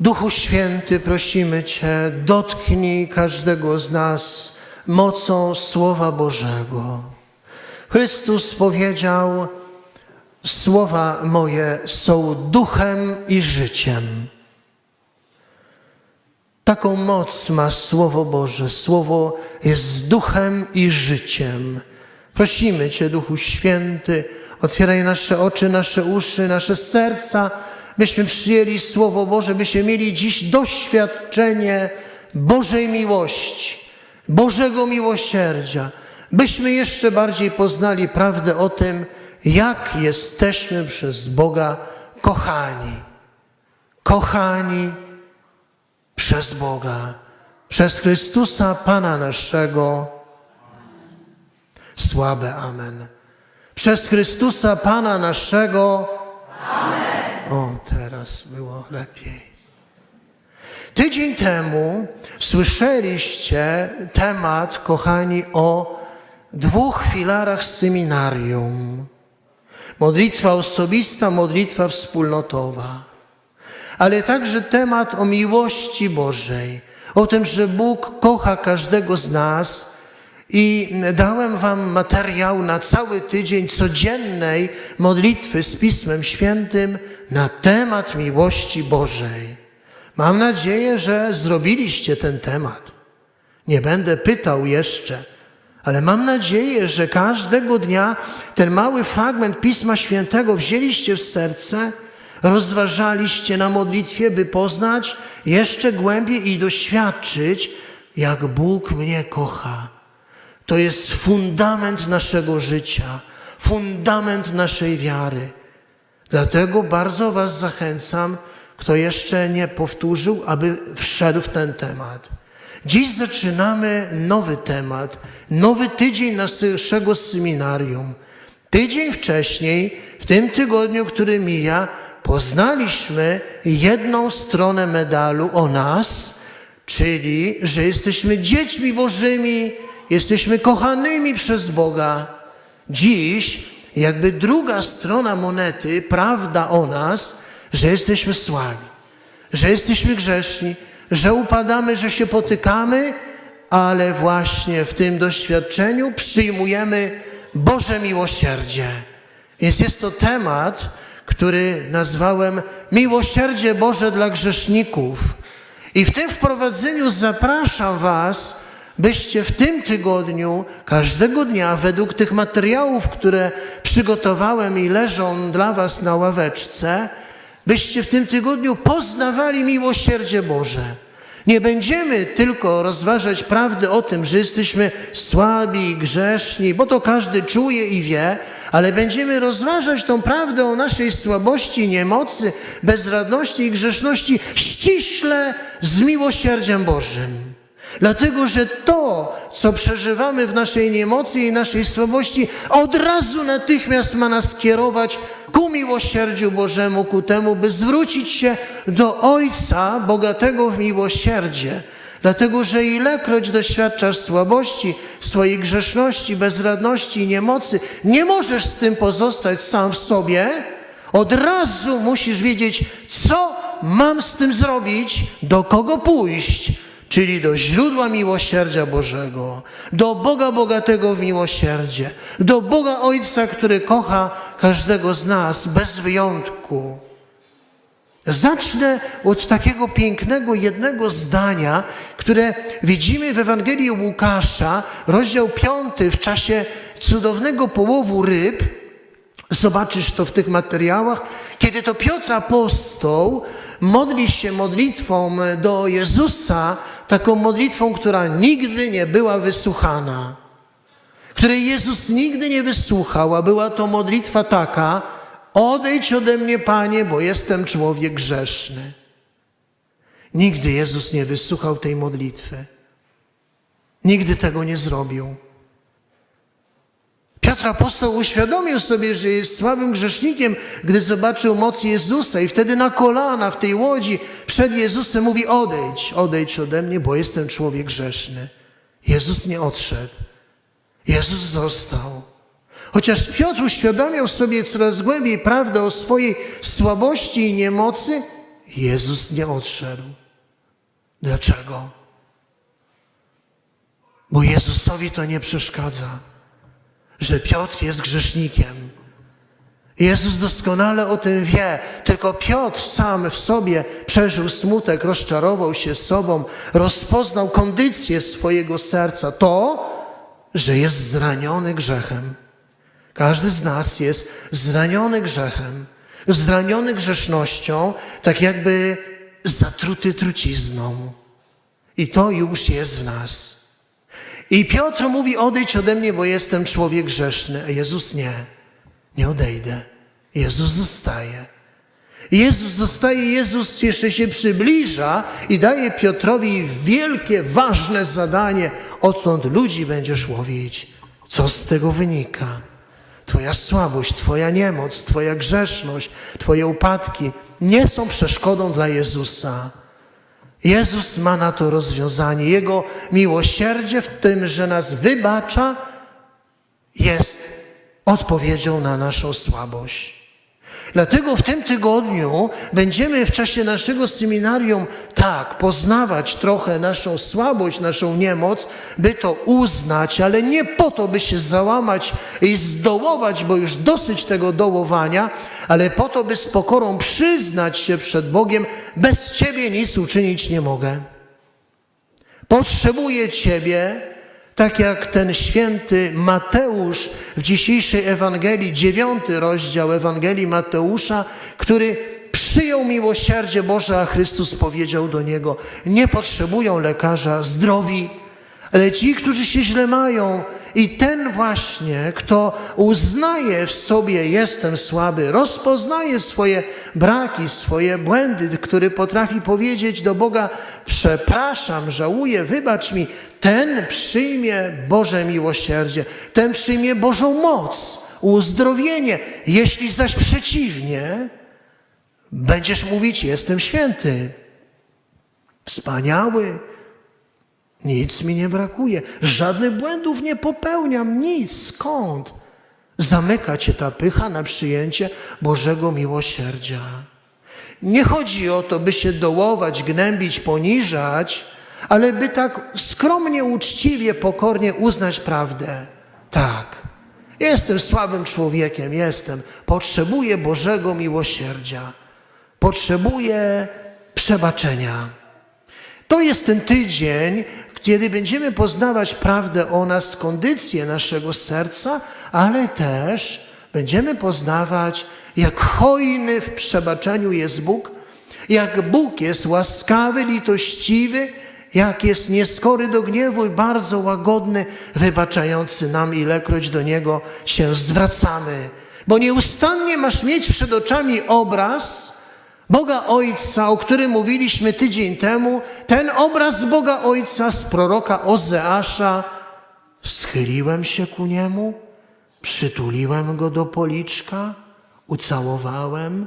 Duchu Święty, prosimy Cię, dotknij każdego z nas mocą Słowa Bożego. Chrystus powiedział: Słowa moje są duchem i życiem. Taką moc ma Słowo Boże. Słowo jest duchem i życiem. Prosimy Cię, Duchu Święty, otwieraj nasze oczy, nasze uszy, nasze serca, byśmy przyjęli Słowo Boże, byśmy mieli dziś doświadczenie Bożej miłości, Bożego miłosierdzia, byśmy jeszcze bardziej poznali prawdę o tym, jak jesteśmy przez Boga kochani. Kochani przez Boga, przez Chrystusa Pana naszego. Słabe Amen. Przez Chrystusa Pana naszego. Amen. Teraz było lepiej. Tydzień temu słyszeliście temat, kochani, o dwóch filarach seminarium. Modlitwa osobista, modlitwa wspólnotowa ale także temat o miłości Bożej, o tym, że Bóg kocha każdego z nas. I dałem Wam materiał na cały tydzień codziennej modlitwy z Pismem Świętym na temat miłości Bożej. Mam nadzieję, że zrobiliście ten temat. Nie będę pytał jeszcze, ale mam nadzieję, że każdego dnia ten mały fragment Pisma Świętego wzięliście w serce rozważaliście na modlitwie, by poznać jeszcze głębiej i doświadczyć, jak Bóg mnie kocha. To jest fundament naszego życia, fundament naszej wiary. Dlatego bardzo Was zachęcam, kto jeszcze nie powtórzył, aby wszedł w ten temat. Dziś zaczynamy nowy temat, nowy tydzień naszego seminarium. Tydzień wcześniej, w tym tygodniu, który mija, poznaliśmy jedną stronę medalu o nas, czyli że jesteśmy dziećmi Bożymi, jesteśmy kochanymi przez Boga. Dziś, jakby druga strona monety, prawda o nas, że jesteśmy słabi, że jesteśmy grzeszni, że upadamy, że się potykamy, ale właśnie w tym doświadczeniu przyjmujemy Boże miłosierdzie. Więc jest to temat, który nazwałem Miłosierdzie Boże dla grzeszników. I w tym wprowadzeniu zapraszam Was, byście w tym tygodniu, każdego dnia, według tych materiałów, które przygotowałem i leżą dla Was na ławeczce, byście w tym tygodniu poznawali miłosierdzie Boże. Nie będziemy tylko rozważać prawdy o tym, że jesteśmy słabi, grzeszni, bo to każdy czuje i wie, ale będziemy rozważać tą prawdę o naszej słabości, niemocy, bezradności i grzeszności ściśle z miłosierdziem Bożym. Dlatego, że to, co przeżywamy w naszej niemocy i naszej słabości, od razu natychmiast ma nas kierować ku miłosierdziu Bożemu, ku temu, by zwrócić się do Ojca bogatego w miłosierdzie. Dlatego, że ilekroć doświadczasz słabości, swojej grzeszności, bezradności i niemocy, nie możesz z tym pozostać sam w sobie. Od razu musisz wiedzieć, co mam z tym zrobić, do kogo pójść, czyli do źródła miłosierdzia Bożego, do Boga bogatego w miłosierdzie, do Boga Ojca, który kocha każdego z nas bez wyjątku. Zacznę od takiego pięknego jednego zdania, które widzimy w Ewangelii Łukasza, rozdział 5, w czasie cudownego połowu ryb. Zobaczysz to w tych materiałach, kiedy to Piotr apostoł modli się modlitwą do Jezusa, taką modlitwą, która nigdy nie była wysłuchana, której Jezus nigdy nie wysłuchał, a była to modlitwa taka, Odejdź ode mnie, Panie, bo jestem człowiek grzeszny. Nigdy Jezus nie wysłuchał tej modlitwy. Nigdy tego nie zrobił. Piotr apostoł uświadomił sobie, że jest słabym grzesznikiem, gdy zobaczył moc Jezusa i wtedy na kolana w tej łodzi przed Jezusem mówi odejdź, odejdź ode mnie, bo jestem człowiek grzeszny. Jezus nie odszedł. Jezus został. Chociaż Piotr uświadamiał sobie coraz głębiej prawdę o swojej słabości i niemocy, Jezus nie odszedł. Dlaczego? Bo Jezusowi to nie przeszkadza, że Piotr jest grzesznikiem. Jezus doskonale o tym wie, tylko Piotr sam w sobie przeżył smutek, rozczarował się sobą, rozpoznał kondycję swojego serca, to, że jest zraniony grzechem. Każdy z nas jest zraniony grzechem, zraniony grzesznością, tak jakby zatruty trucizną. I to już jest w nas. I Piotr mówi: Odejdź ode mnie, bo jestem człowiek grzeszny. A Jezus nie, nie odejdę. Jezus zostaje. Jezus zostaje, Jezus jeszcze się przybliża i daje Piotrowi wielkie, ważne zadanie. Odtąd ludzi będziesz łowić. Co z tego wynika? Twoja słabość, Twoja niemoc, Twoja grzeszność, Twoje upadki nie są przeszkodą dla Jezusa. Jezus ma na to rozwiązanie. Jego miłosierdzie w tym, że nas wybacza, jest odpowiedzią na naszą słabość. Dlatego w tym tygodniu będziemy w czasie naszego seminarium tak poznawać trochę naszą słabość, naszą niemoc, by to uznać, ale nie po to, by się załamać i zdołować, bo już dosyć tego dołowania, ale po to, by z pokorą przyznać się przed Bogiem, bez Ciebie nic uczynić nie mogę. Potrzebuję Ciebie, tak jak ten święty Mateusz w dzisiejszej Ewangelii, dziewiąty rozdział Ewangelii Mateusza, który przyjął miłosierdzie Boże, a Chrystus powiedział do niego: Nie potrzebują lekarza zdrowi, ale ci, którzy się źle mają. I ten właśnie, kto uznaje w sobie, jestem słaby, rozpoznaje swoje braki, swoje błędy, który potrafi powiedzieć do Boga: Przepraszam, żałuję, wybacz mi, ten przyjmie Boże miłosierdzie, ten przyjmie Bożą moc, uzdrowienie. Jeśli zaś przeciwnie, będziesz mówić: Jestem święty, wspaniały, nic mi nie brakuje, żadnych błędów nie popełniam, nic, skąd? Zamyka cię ta pycha na przyjęcie Bożego miłosierdzia. Nie chodzi o to, by się dołować, gnębić, poniżać, ale by tak skromnie, uczciwie, pokornie uznać prawdę. Tak, jestem słabym człowiekiem, jestem. Potrzebuję Bożego miłosierdzia. Potrzebuję przebaczenia. To jest ten tydzień, kiedy będziemy poznawać prawdę o nas, kondycję naszego serca, ale też będziemy poznawać, jak hojny w przebaczeniu jest Bóg, jak Bóg jest łaskawy, litościwy, jak jest nieskory do gniewu i bardzo łagodny, wybaczający nam, ilekroć do Niego się zwracamy. Bo nieustannie masz mieć przed oczami obraz, Boga Ojca, o którym mówiliśmy tydzień temu, ten obraz Boga Ojca z proroka Ozeasza, schyliłem się ku niemu, przytuliłem go do policzka, ucałowałem.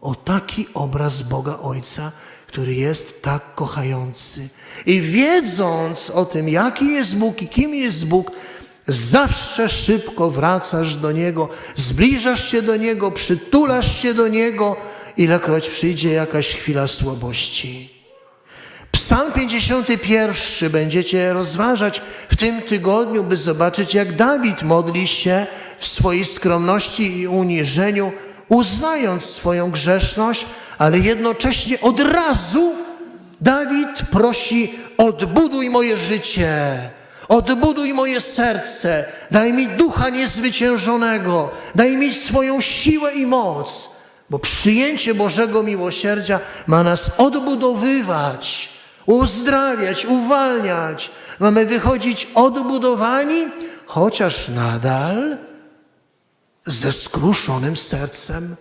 O taki obraz Boga Ojca, który jest tak kochający. I wiedząc o tym, jaki jest Bóg i kim jest Bóg, zawsze szybko wracasz do Niego, zbliżasz się do Niego, przytulasz się do Niego, ilekroć przyjdzie jakaś chwila słabości. Psalm 51 będziecie rozważać w tym tygodniu, by zobaczyć, jak Dawid modli się w swojej skromności i uniżeniu, uznając swoją grzeszność, ale jednocześnie od razu Dawid prosi: odbuduj moje życie, odbuduj moje serce, daj mi ducha niezwyciężonego, daj mi swoją siłę i moc, bo przyjęcie Bożego miłosierdzia ma nas odbudowywać, uzdrawiać, uwalniać. Mamy wychodzić odbudowani, chociaż nadal ze skruszonym sercem,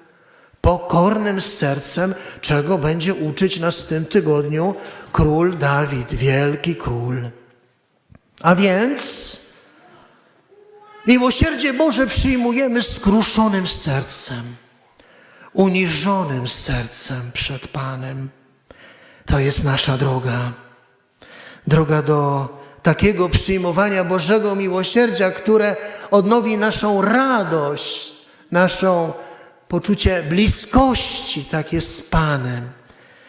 pokornym sercem, czego będzie uczyć nas w tym tygodniu król Dawid, wielki król. A więc miłosierdzie Boże przyjmujemy skruszonym sercem, uniżonym sercem przed Panem. To jest nasza droga. Droga do takiego przyjmowania Bożego miłosierdzia, które odnowi naszą radość, naszą poczucie bliskości, tak jest z Panem.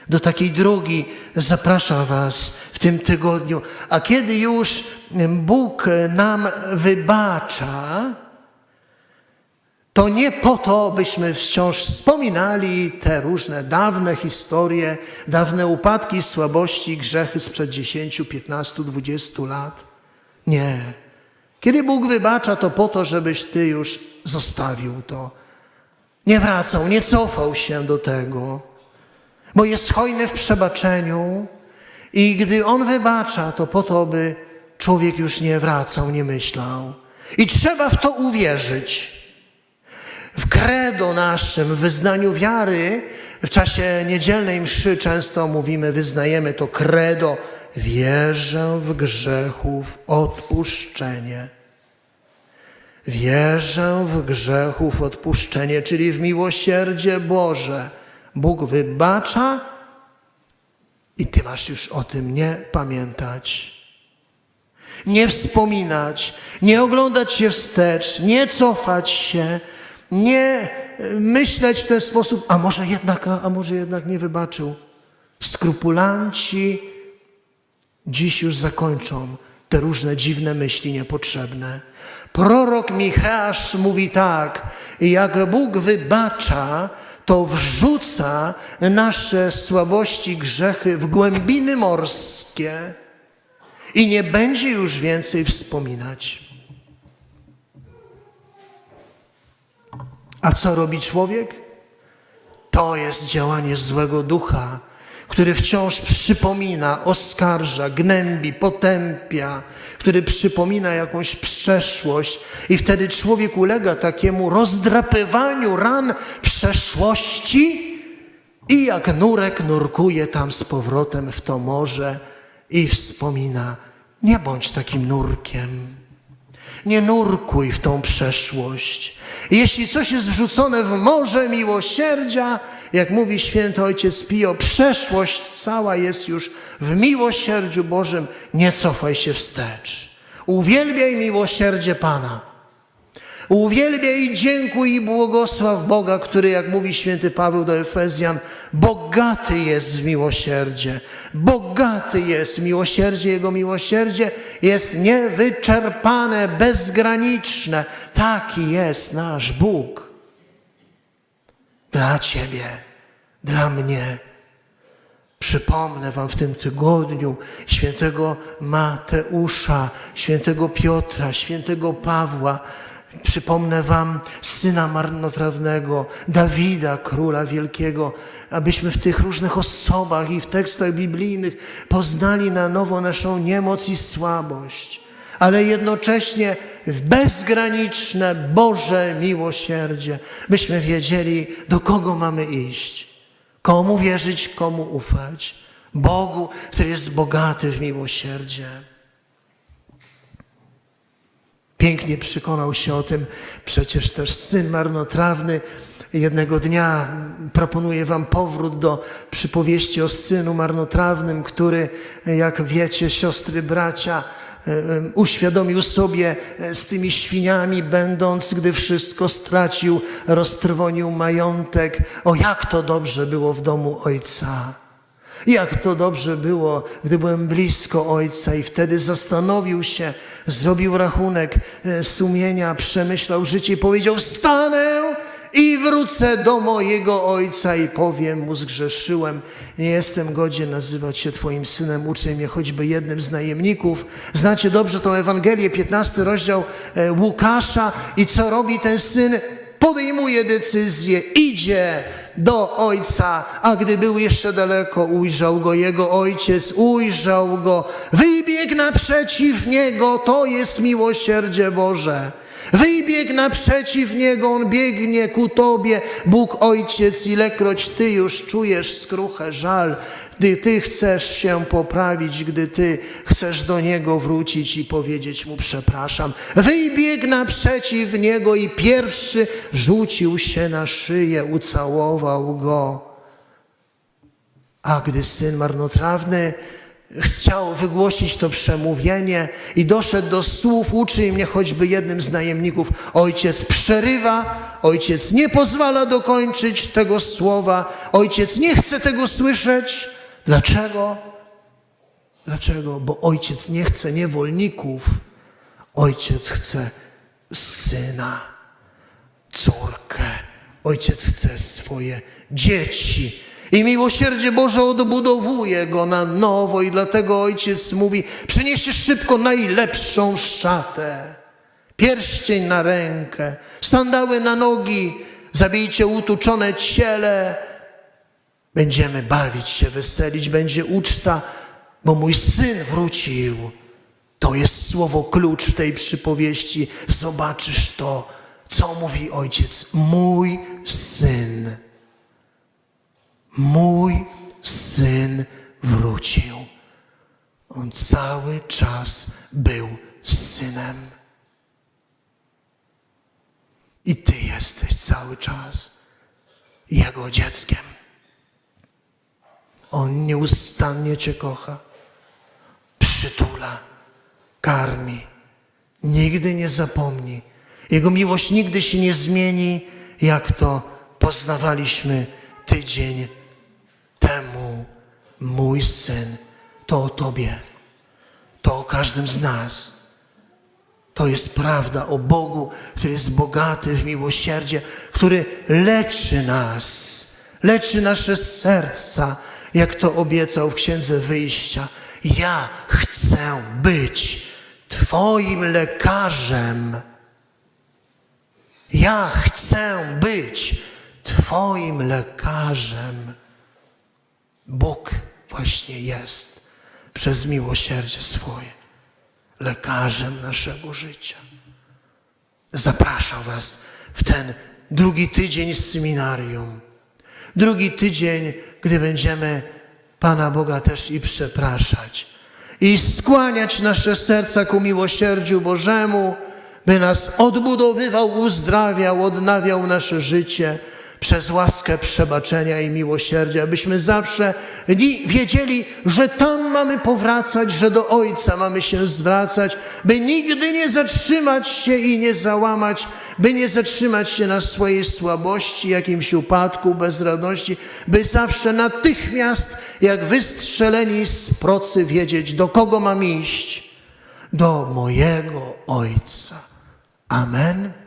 Do takiej drogi zapraszam Was w tym tygodniu. A kiedy już Bóg nam wybacza, to nie po to, byśmy wciąż wspominali te różne dawne historie, dawne upadki, słabości, grzechy sprzed 10, 15, 20 lat. Nie. Kiedy Bóg wybacza, to po to, żebyś ty już zostawił to. Nie wracał, nie cofał się do tego, bo jest hojny w przebaczeniu i gdy On wybacza, to po to, by człowiek już nie wracał, nie myślał. I trzeba w to uwierzyć. W credo naszym, w wyznaniu wiary, w czasie niedzielnej mszy często mówimy, wyznajemy to credo, wierzę w grzechów odpuszczenie. Wierzę w grzechów odpuszczenie, czyli w miłosierdzie Boże. Bóg wybacza i ty masz już o tym nie pamiętać. Nie wspominać, nie oglądać się wstecz, nie cofać się, nie y, myśleć w ten sposób, a może jednak, a, a może jednak nie wybaczył. Skrupulanci dziś już zakończą te różne dziwne myśli niepotrzebne. Prorok Micheasz mówi tak, jak Bóg wybacza, to wrzuca nasze słabości, grzechy w głębiny morskie i nie będzie już więcej wspominać. A co robi człowiek? To jest działanie złego ducha, który wciąż przypomina, oskarża, gnębi, potępia, który przypomina jakąś przeszłość, i wtedy człowiek ulega takiemu rozdrapywaniu ran przeszłości i jak nurek nurkuje tam z powrotem w to morze i wspomina: Nie bądź takim nurkiem. Nie nurkuj w tą przeszłość. Jeśli coś jest wrzucone w morze miłosierdzia, jak mówi święty ojciec Pio, przeszłość cała jest już w miłosierdziu Bożym, nie cofaj się wstecz. Uwielbiaj miłosierdzie Pana. Uwielbiaj dziękuj i błogosław Boga, który, jak mówi święty Paweł do Efezjan, bogaty jest w miłosierdzie. Bogaty jest miłosierdzie. Jego miłosierdzie jest niewyczerpane, bezgraniczne. Taki jest nasz Bóg. Dla Ciebie, dla mnie. Przypomnę Wam w tym tygodniu świętego Mateusza, świętego Piotra, świętego Pawła. Przypomnę Wam syna marnotrawnego, Dawida, króla wielkiego, abyśmy w tych różnych osobach i w tekstach biblijnych poznali na nowo naszą niemoc i słabość, ale jednocześnie w bezgraniczne Boże miłosierdzie, byśmy wiedzieli, do kogo mamy iść. Komu wierzyć, komu ufać? Bogu, który jest bogaty w miłosierdzie. Pięknie przekonał się o tym przecież też syn marnotrawny. Jednego dnia proponuję Wam powrót do przypowieści o synu marnotrawnym, który, jak wiecie, siostry, bracia, uświadomił sobie e, z tymi świniami, będąc, gdy wszystko stracił, roztrwonił majątek. O, jak to dobrze było w domu ojca. Jak to dobrze było, gdy byłem blisko Ojca i wtedy zastanowił się, zrobił rachunek e, sumienia, przemyślał życie i powiedział: Wstanę i wrócę do mojego Ojca i powiem mu: Zgrzeszyłem, nie jestem godzien nazywać się Twoim synem, uczeń mnie choćby jednym z najemników. Znacie dobrze tą Ewangelię, 15 rozdział e, Łukasza i co robi ten syn? Podejmuje decyzję, idzie do ojca, a gdy był jeszcze daleko, ujrzał go jego ojciec, ujrzał go, wybiegł naprzeciw niego, to jest miłosierdzie Boże. Wybiegł naprzeciw niego, on biegnie ku tobie, Bóg Ojciec, ilekroć ty już czujesz skruchę, żal, gdy ty chcesz się poprawić, gdy ty chcesz do niego wrócić i powiedzieć mu przepraszam. Wybiegł naprzeciw niego i pierwszy rzucił się na szyję, ucałował go. A gdy syn marnotrawny chciał wygłosić to przemówienie i doszedł do słów, uczy mnie choćby jednym z najemników. Ojciec przerywa, ojciec nie pozwala dokończyć tego słowa, ojciec nie chce tego słyszeć. Dlaczego? Dlaczego? Bo ojciec nie chce niewolników, ojciec chce syna, córkę. Ojciec chce swoje dzieci. I miłosierdzie Boże odbudowuje go na nowo, i dlatego ojciec mówi: przynieście szybko najlepszą szatę, pierścień na rękę, sandały na nogi, zabijcie utuczone ciele. Będziemy bawić się, weselić, będzie uczta, bo mój syn wrócił. To jest słowo klucz w tej przypowieści. Zobaczysz to, co mówi ojciec. Mój syn. Mój syn wrócił. On cały czas był synem. I ty jesteś cały czas jego dzieckiem. On nieustannie cię kocha, przytula, karmi, nigdy nie zapomni. Jego miłość nigdy się nie zmieni, jak to poznawaliśmy tydzień. Mój syn, to o Tobie, to o każdym z nas. To jest prawda o Bogu, który jest bogaty w miłosierdzie, który leczy nas, leczy nasze serca, jak to obiecał w Księdze Wyjścia. Ja chcę być Twoim lekarzem. Ja chcę być Twoim lekarzem. Bóg właśnie jest przez miłosierdzie swoje lekarzem naszego życia. Zapraszam Was w ten drugi tydzień z seminarium. Drugi tydzień, gdy będziemy Pana Boga też i przepraszać i skłaniać nasze serca ku miłosierdziu Bożemu, by nas odbudowywał, uzdrawiał, odnawiał nasze życie przez łaskę przebaczenia i miłosierdzia, byśmy zawsze li- wiedzieli, że tam mamy powracać, że do Ojca mamy się zwracać, by nigdy nie zatrzymać się i nie załamać, by nie zatrzymać się na swojej słabości, jakimś upadku, bezradności, by zawsze natychmiast, jak wystrzeleni z procy, wiedzieć, do kogo mam iść. Do mojego Ojca. Amen.